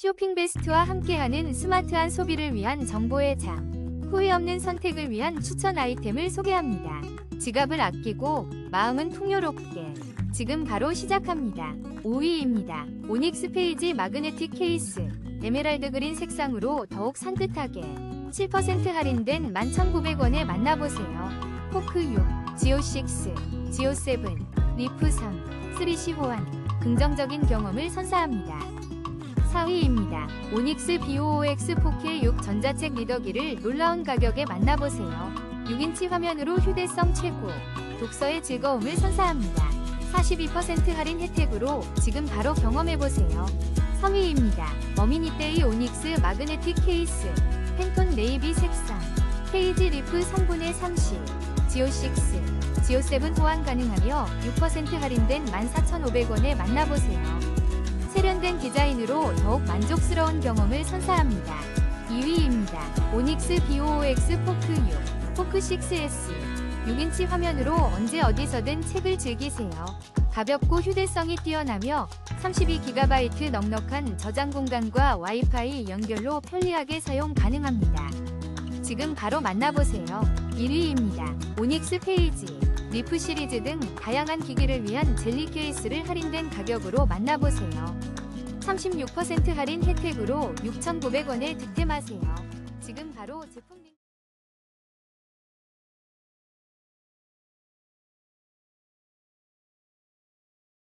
쇼핑 베스트와 함께하는 스마트한 소비를 위한 정보의 장. 후회 없는 선택을 위한 추천 아이템을 소개합니다. 지갑을 아끼고 마음은 풍요롭게. 지금 바로 시작합니다. 5위입니다. 오닉스 페이지 마그네틱 케이스. 에메랄드 그린 색상으로 더욱 산뜻하게. 7% 할인된 11,900원에 만나보세요. 포크 6, 지오6, 지오7, 리프 3, 3C 호환. 긍정적인 경험을 선사합니다. 4위입니다. 오닉스 BOOX 4K 6 전자책 리더기를 놀라운 가격에 만나보세요. 6인치 화면으로 휴대성 최고, 독서의 즐거움을 선사합니다. 42% 할인 혜택으로 지금 바로 경험해보세요. 3위입니다. 어미니데이 오닉스 마그네틱 케이스, 팬톤 네이비 색상, 페이지 리프 3분의 3시, 지오6, 지오7 호환 가능하며 6% 할인된 14,500원에 만나보세요. 세련된 디자인으로 더욱 만족스러운 경험을 선사합니다. 2위입니다. 오닉스 BOOX 포크 6, 포크 6S. 6인치 화면으로 언제 어디서든 책을 즐기세요. 가볍고 휴대성이 뛰어나며 32GB 넉넉한 저장 공간과 와이파이 연결로 편리하게 사용 가능합니다. 지금 바로 만나보세요. 1위입니다. 오닉스 페이지, 리프 시리즈 등 다양한 기기를 위한 젤리 케이스를 할인된 가격으로 만나보세요. 36% 할인 혜택으로 6,900원에 득템하세요. 지금 바로 제품 링크